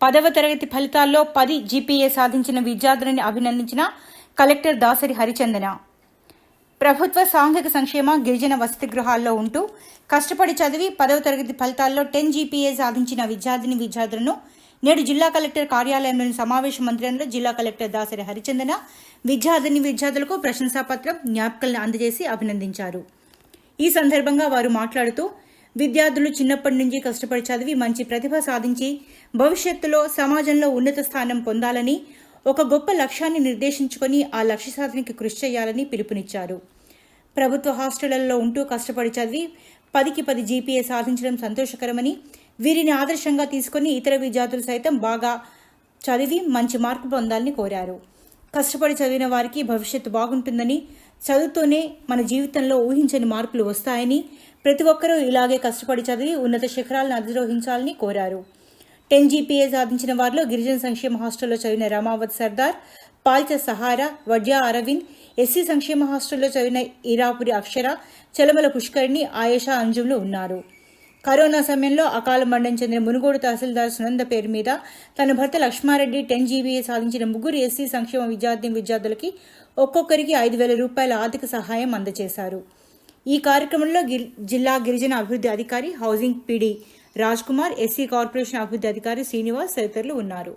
పదవ తరగతి ఫలితాల్లో పది జీపీఏ సాధించిన విద్యార్థులని అభినందించిన కలెక్టర్ దాసరి హరిచందన. ప్రభుత్వ సాంఘిక సంక్షేమ గిరిజన వసతి గృహాల్లో ఉంటూ కష్టపడి చదివి పదవ తరగతి ఫలితాల్లో టెన్ జీపీఏ సాధించిన విద్యార్థిని విద్యార్థులను నేడు జిల్లా కలెక్టర్ కార్యాలయంలోని సమావేశ మందిరంలో జిల్లా కలెక్టర్ దాసరి హరిచందన విద్యార్థిని విద్యార్థులకు ప్రశంసాపత్రం జ్ఞాపికలను అందజేసి అభినందించారు. ఈ సందర్భంగా వారు మాట్లాడుతూ విద్యార్థులు చిన్నప్పటి నుంచి కష్టపడి చదివి మంచి ప్రతిభ సాధించి భవిష్యత్తులో సమాజంలో ఉన్నత స్థానం పొందాలని ఒక గొప్ప లక్ష్యాన్ని నిర్దేశించుకొని ఆ లక్ష్య సాధనకి కృషి చేయాలని పిలుపునిచ్చారు. ప్రభుత్వ హాస్టళ్ళలో ఉంటూ కష్టపడి చదివి పదికి పది జీపీఏ సాధించడం సంతోషకరమని వీరిని ఆదర్శంగా తీసుకొని ఇతర విద్యార్థులు సైతం బాగా చదివి మంచి మార్కు పొందాలని కోరారు. కష్టపడి చదివిన వారికి భవిష్యత్తు బాగుంటుందని చదువుతూనే మన జీవితంలో ఊహించని మార్పులు వస్తాయని ప్రతి ఒక్కరూ ఇలాగే కష్టపడి చదివి ఉన్నత శిఖరాలను అధిరోహించాలని కోరారు. టెన్ జీపీఏ సాధించిన వారిలో గిరిజన సంక్షేమ హాస్టల్లో చదివిన రమావత్ సర్దార్ పాల్చ సహారా వడ్యా అరవింద్ ఎస్సీ సంక్షేమ హాస్టల్లో చదివిన ఈరాపురి అక్షర చలమల పుష్కరిణి ఆయేషా అంజుమ్లు ఉన్నారు. కరోనా సమయంలో అకాల మరణం చెందిన మునుగోడు తహసీల్దార్ సునంద పేరు మీద తన భర్త లక్ష్మారెడ్డి టెన్ జీబీఏ సాధించిన ముగ్గురు ఎస్సీ సంక్షేమ విద్యార్థి విద్యార్థులకి ఒక్కొక్కరికి ఐదు వేల రూపాయల ఆర్థిక సహాయం అందజేశారు. ఈ కార్యక్రమంలో జిల్లా గిరిజన అభివృద్ధి అధికారి housing PD Raj Kumar SC corporation అభివృద్ధి అధికారి శ్రీనివాస్ తదితరులు ఉన్నారు.